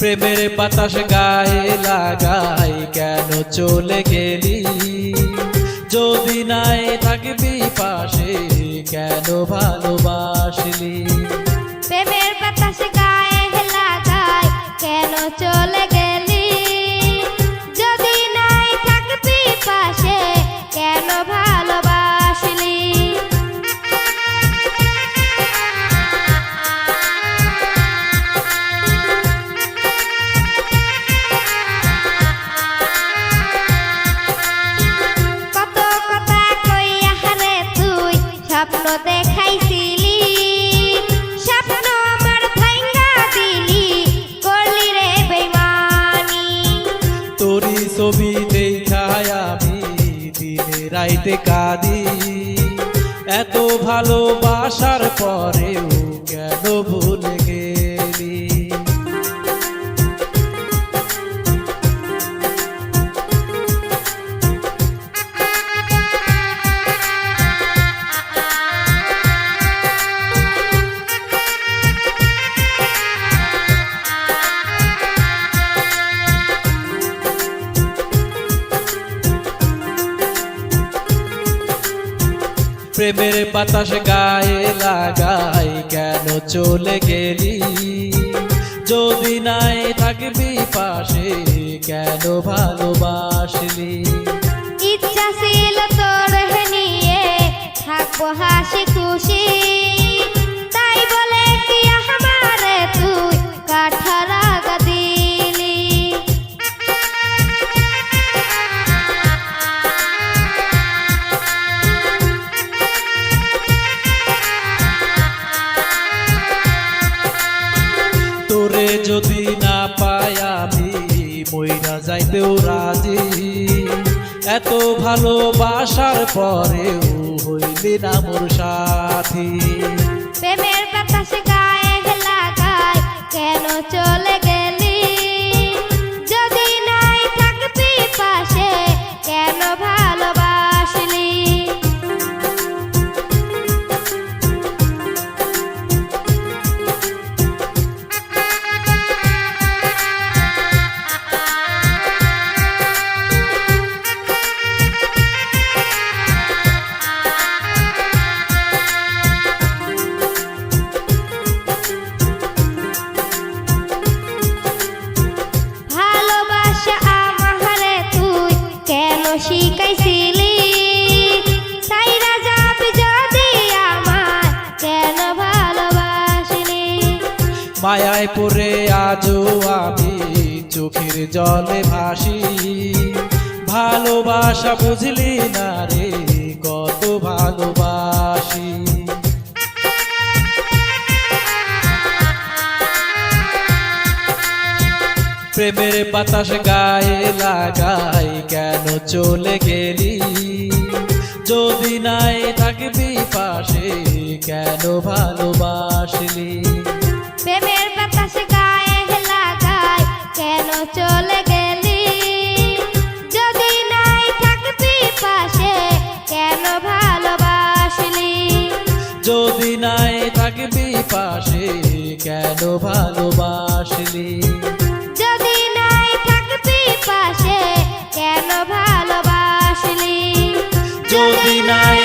প্রেমের বাতাস গায়ে লাগাই কেন চলে গেলি? যদি নাই থাকবি পাশে রাইতে কাঁদি। এত ভালোবাসার পরেও কেন ভুলে গেলি? প্রেমের বাতাস গায়ে লাগাই, কেন চলে গেলি? যদি নাই থাকবি পাশে, কেন ভালোবাসলি? ইচ্ছা ছিল তোর নিয়ে, থাকব হাসি খুশি। যদি না পাই আমি, মইরা যাইতেও রাজি। এত ভালোবাসার পরেও হইলি না মোর সাথী। প্রেমের মায়ায় পড়ে আজও আমি চোখের জলে ভাসি। ভালোবাসা বুঝলি না রে, কত ভালোবাসি। প্রেমের বাতাস গায়ে লাগাই কেন চলে গেলি? যদি নাই থাকবি পাশে, কেন ভালোবাসলি পাশে কেন ভালোবাসলি? যদি নাই থাকবি পাশে কেন ভালোবাসলি? যদি নাই